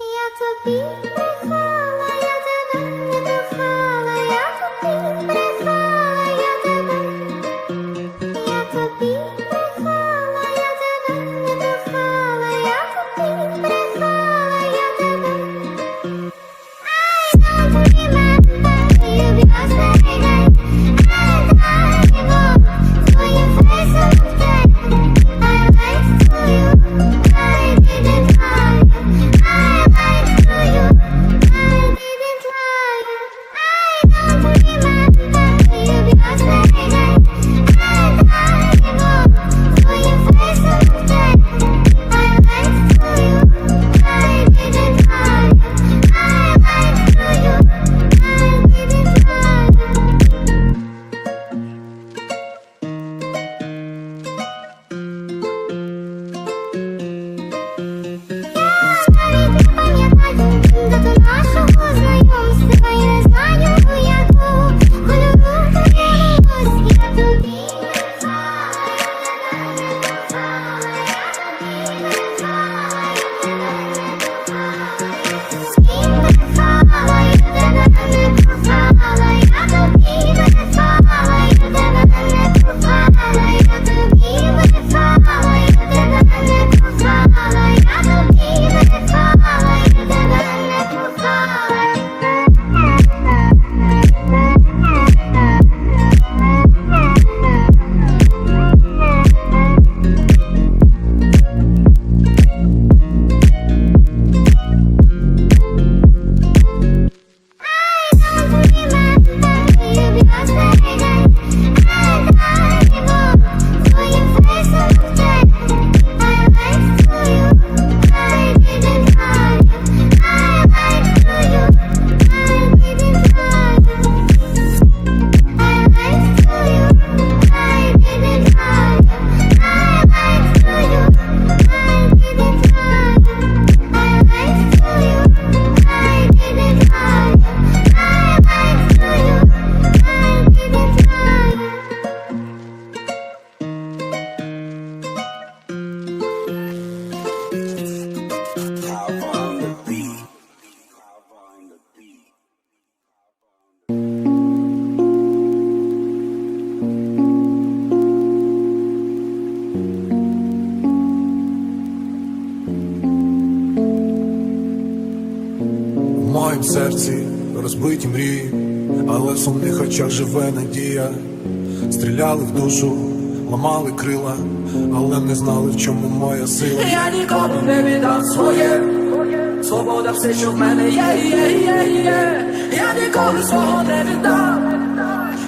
Я тобі брехала, серці розбиті мрії, але в сумних очах живе надія. Стріляли в душу, ламали крила, але не знали, в чому моя сила. Я нікому не віддам своє. Свобода все, що в мене є, є, є, є. Я ніколи свого не віддам.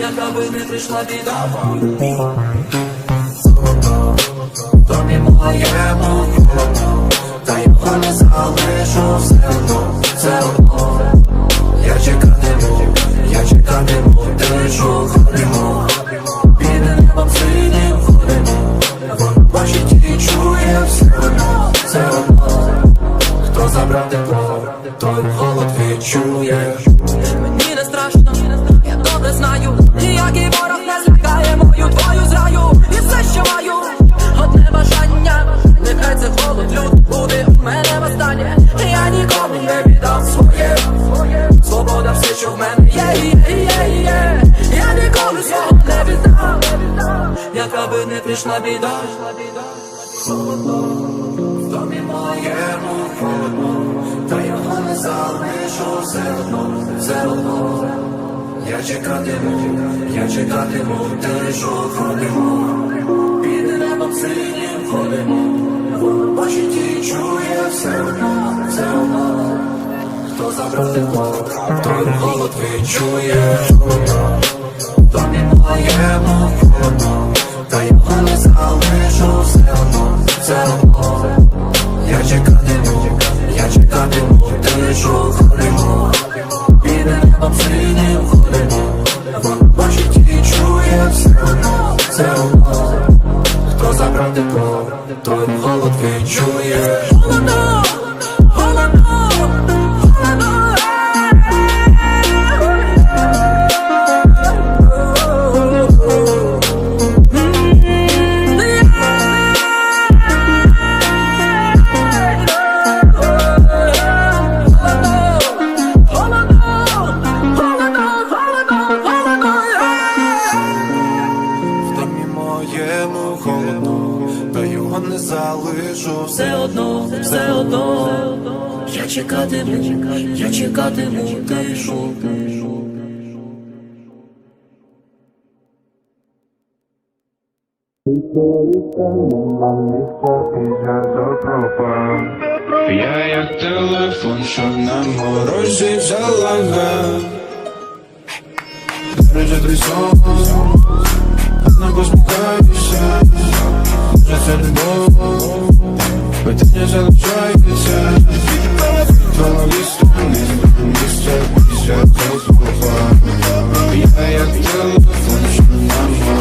Яка би не прийшла біда домі моєму Та його не залишу все одно, одно. Я чекатиму, я чекатиму Тишу ходимо. Під небом синім ходимо. Ваші ті чує все одно, все одно. Хто забрав тепло, той голод відчує. Мені не страшно, я добре знаю. Ніякий ворог не злякає мою твою зраю. І все, що маю, одне бажання Нехай це голод люд буде у мене востаннє Я нікому не що в мене є, є, є, є Я ніколи свого не віддам Яка би не прийшла біда в домі моєму холодно, та його не залишу все одно, все одно. Я чекатиму, я чекатиму, тишу ходимо, під небом синім ходимо, ваші ті чує все одно, все одно. Хто забрав тепло, той голод відчує. В домі моєму холодно, та його не залишу все одно, все одно. Я чекатиму, я чекатиму, тишу ходимо, під небом синім ходимо, ваші ті чує все одно, все одно. Хто забрав тепло, той голод відчує. холодно, та його не залишу. Все одно, все одно, я чекатиму, я чекатиму тишу. Я як телефон, що на морозі залагав. Друзі, друзі, Береже твій сон, не посміхайся Може це любов, питання залишається Твої сторони, місця після слова Я як телефон, що на морозі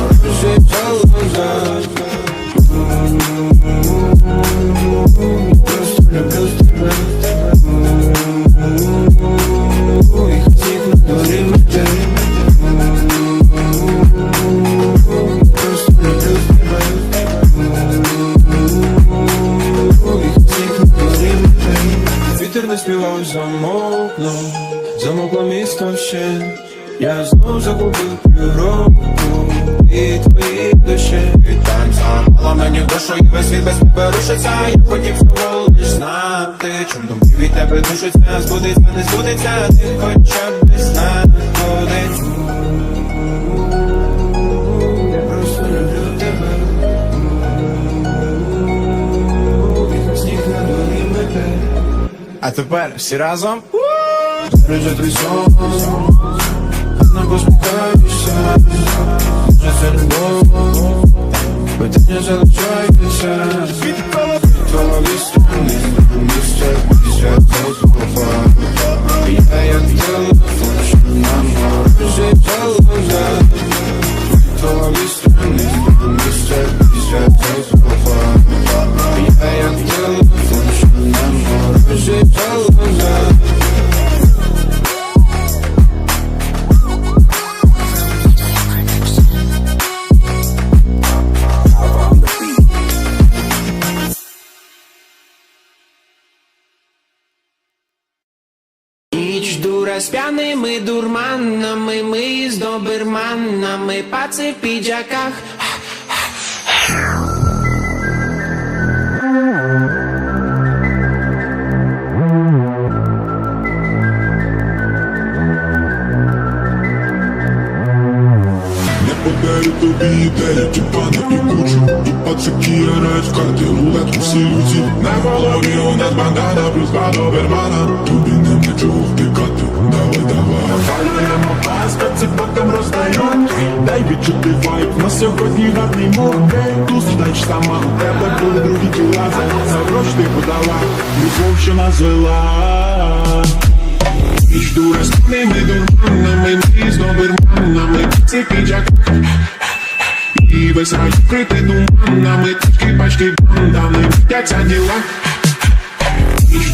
Я знов загубив півроку І твої душі. І там замало мені душу І весь світ без тебе рушиться. Я хотів всього лиш знати Чом думки від тебе душиться Збудеться, не збудеться Ти хоча б знати куди Я просто люблю тебе. І сніг на дворі мете А тепер всі разом. Береже твій сон, не посміхайся Вже це любов, питання залишається Твої з п'яними дурманами, ми з доберманами, паци в піджаках. Не подарю тобі ідею, типа на пікучу Тут пацаки грають в карти, рулетку всі люті На голові у нас бандана, плюс два добермана. Тобі нема чого втикати, давай, давай Палюємо паска, це потім роздають Дай відчути вайб, на сьогодні гарний мод Тут знач сама, у тебе були другі тіла За, за гроші ти подала, любов, що нас вела Ніч дура з ними дурманами, ми з доберманами Це піджак І весь рай вкритий туманами Тачки, пачки, бандами Мтяться діла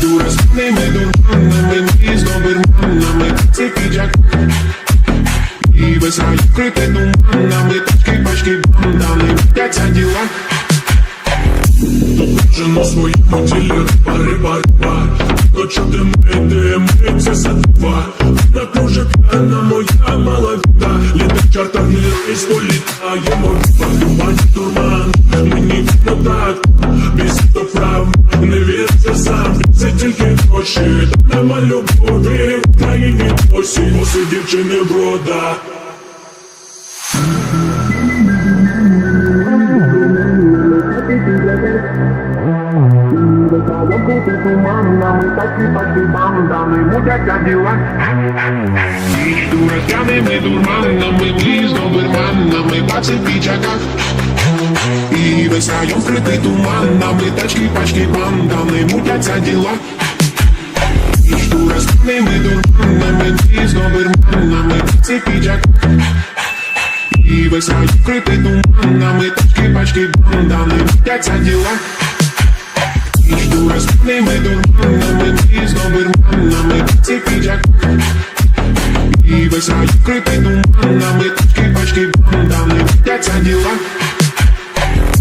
Дура з дурманами, ми з доберманами. Це піджак. І весь рай вкритий туманами Тачки, пачки, бандами. Мтяться діла. Вже своєму тілі риба, риба, риба. То чути ми ми це за два. Так п'яна моя мала досі Боси дівчини врода Ніч дура з п'яними дурманами, ми з доберманами, паци в піджаках І весь район вкритий туманами, тачки, пачки, бандами, мутяться діла Ніч дура з дурманами, ми з доберманами, паци в піджаках І весь район вкритий туманами, тачки, пачки, бандами, мутяться діла. Ніч дура з п'яними дурманами, ми з доберманами, паци в піджаках і весь рай вкритий туманами. Тачки, пачки, бандами. Мтяться діла.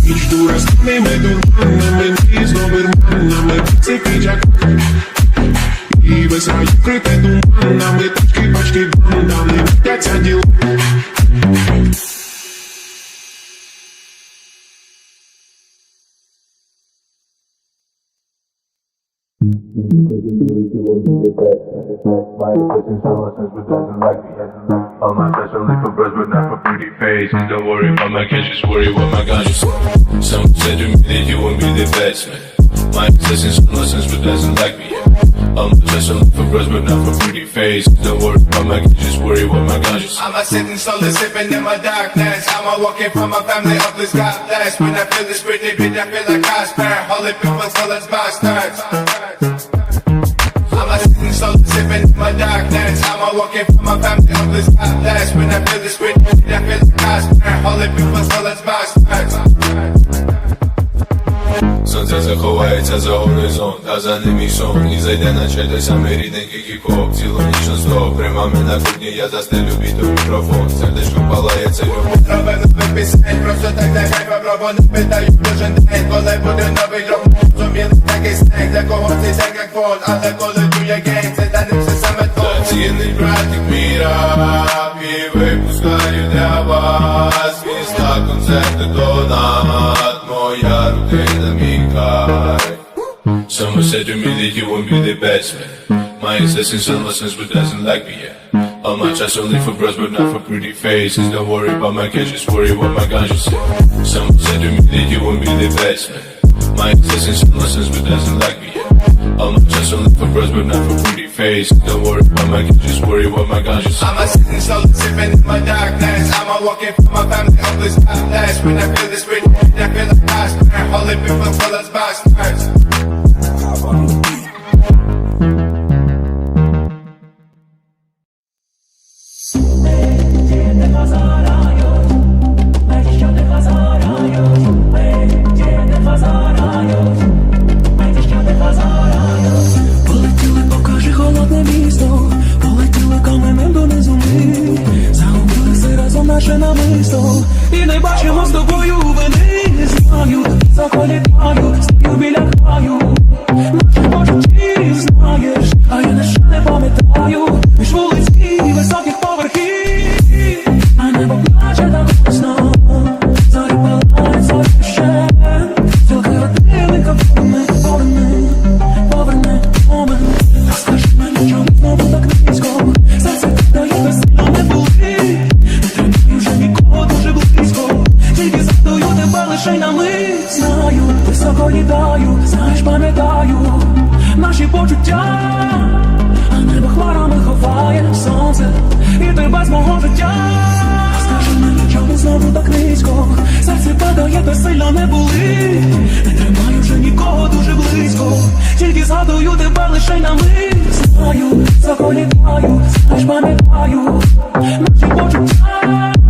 Ніч дура з ними дурманами І з доберманами Цей піджак І весь рай вкритий туманами Тачки, пачки, бандами Мтяться діла My intentions are lessons, but doesn't like me. All my best only for bros, but not for pretty faces. Don't worry about my cash, just worry what my guns just Someone said to me that you won't be the best man. My intentions are lessons, but doesn't like me. all best only for bros, but not for pretty faces. Don't worry about my cash, just worry what my just I'm a sitting slowly sipping in my darkness. I'm a walking from my family this God bless. When I feel this pretty bitch, I feel like spare. Holy people, full as bastards. I'm a sitting slowly sipping in my darkness. I'm a walking from my family this God bless. When I feel this pretty bitch, I feel like spare. Holy people, full І зайде наче той самий рідненький кікок Цілу ніч на сто, прямо на кухні. Я застелю біту мікрофон Сердечком палає це любов Робив нових пісень, просто так для кайфа Пробу не питаю кожен день, коли буде новий дроб Зуміли такий стек, для кого цей день як фон Але коли чує гейм, це та не все саме то. Цінний братик мій рап І випускаю для вас. Міста, концерти, донат Моя рутина, мій кайф Someone said to me that you won't be the best My son lessons but doesn't like me yet All my trust only for bros but not for pretty faces Don't worry about my cash, just worry what my just say Someone said to me that you won't be the best man My son lessons but doesn't like me yet All my trust only for bros but not for pretty faces Don't worry about my cash, just worry what my just say I'm a sitting slowly sipping in my darkness. I'm a walking from my family this God bless. When I feel this rich, I feel like I spare. Holy people, full as bastards. Наше намисто І не бачимо з тобою вини Не знаю, заколітаю, заповідаю, знаєш, пам'ятаю наші почуття, а небо хмарами ховає сонце і тебе без мого життя. Скажи мені, чому знову так низько, серце падає, та сильно не були. Не тримаю вже нікого дуже близько, тільки згадую тебе лише на мить Знаю, заповідаю, знаєш, пам'ятаю наші почуття.